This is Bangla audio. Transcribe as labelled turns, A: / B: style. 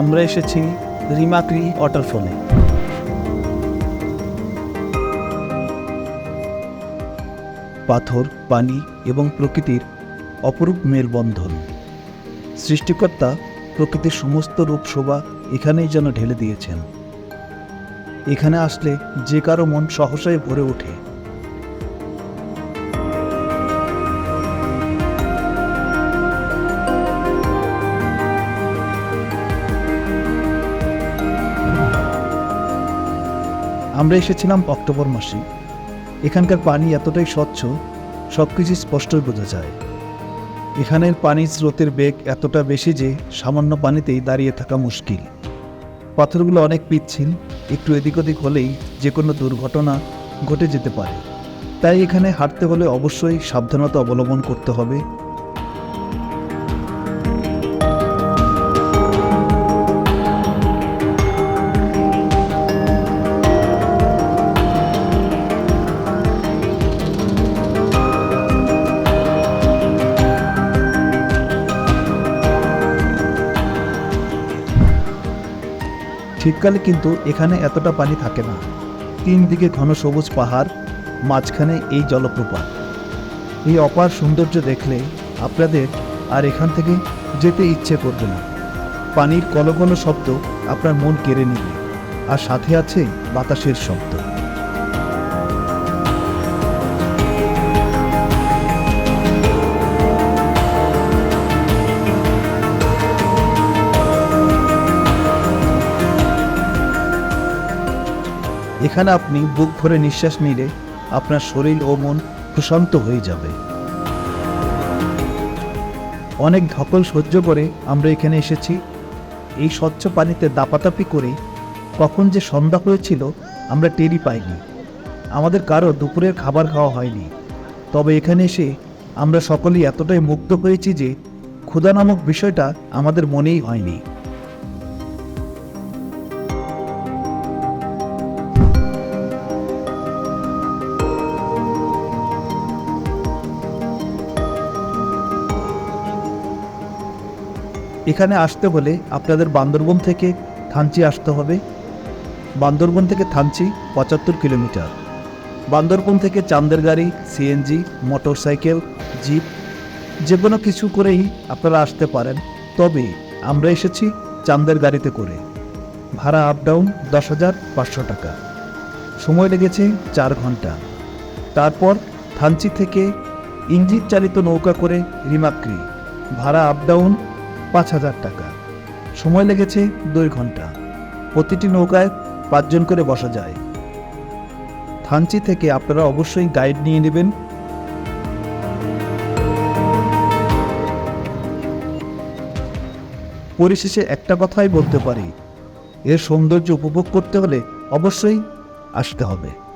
A: আমরা এসেছি রিমাক্রি ওয়াটারফলে পাথর, পানি এবং প্রকৃতির অপরূপ মেলবন্ধন। সৃষ্টিকর্তা প্রকৃতির সমস্ত রূপ শোভা এখানেই যেন ঢেলে দিয়েছেন। এখানে আসলে যে কারও মন সহসায় ভরে ওঠে। আমরা এসেছিলাম অক্টোবর মাসে। এখানকার পানি এতটাই স্বচ্ছ সব কিছু স্পষ্টই বোঝা যায়। এখানের পানির স্রোতের বেগ এতটা বেশি যে সামান্য পানিতেই দাঁড়িয়ে থাকা মুশকিল। পাথরগুলো অনেক পিচ্ছিল, একটু এদিক ওদিক হলেই যে কোনো দুর্ঘটনা ঘটে যেতে পারে। তাই এখানে হাঁটতে হলে অবশ্যই সাবধানতা অবলম্বন করতে হবে। শীতকালে কিন্তু এখানে এতটা পানি থাকে না। তিন দিকে ঘন সবুজ পাহাড়, মাঝখানে এই জলপ্রপাত। এই অপার সৌন্দর্য দেখলে আপনাদের আর এখান থেকে যেতে ইচ্ছে করবে না। পানির কলকল শব্দ আপনার মন কেড়ে নিবে। আর সাথে আছে বাতাসের শব্দ। এখানে আপনি বুক ভরে নিঃশ্বাস নিলে আপনার শরীর ও মন প্রশান্ত হয়ে যাবে। অনেক ধকল সহ্য করে আমরা এখানে এসেছি। এই স্বচ্ছ পানিতে দাপাতাপি করে কখন যে সন্ধ্যা হয়েছিল আমরা টেরই পাইনি। আমাদের কারও দুপুরের খাবার খাওয়া হয়নি। তবে এখানে এসে আমরা সকলেই এতটাই মুগ্ধ হয়েছি যে ক্ষুধা নামক বিষয়টা আমাদের মনেই হয়নি। এখানে আসতে হলে আপনাদের বান্দরবন থেকে থানচি আসতে হবে। বান্দরবন থেকে থানচি পঁচাত্তর কিলোমিটার। বান্দরবন থেকে চান্দের গাড়ি, সিএনজি, মোটরসাইকেল, জিপ যে কোনো কিছু করেই আপনারা আসতে পারেন। তবে আমরা এসেছি চান্দের গাড়িতে করে। ভাড়া আপ ডাউন দশ হাজার পাঁচশো টাকা। সময় লেগেছে চার ঘণ্টা। তারপর থানচি থেকে ইঞ্জিন চালিত নৌকা করে রিমাক্রি ভাড়া আপ ডাউন পাঁচ হাজার টাকা। সময় লেগেছে দুই ঘণ্টা। প্রতিটি নৌকায় পাঁচজন করে বসা যায়। থানচি থেকে আপনারা অবশ্যই গাইড নিয়ে নেবেন। পরিশেষে একটা কথাই বলতে পারি। এর সৌন্দর্য উপভোগ করতে হলে অবশ্যই আসতে হবে।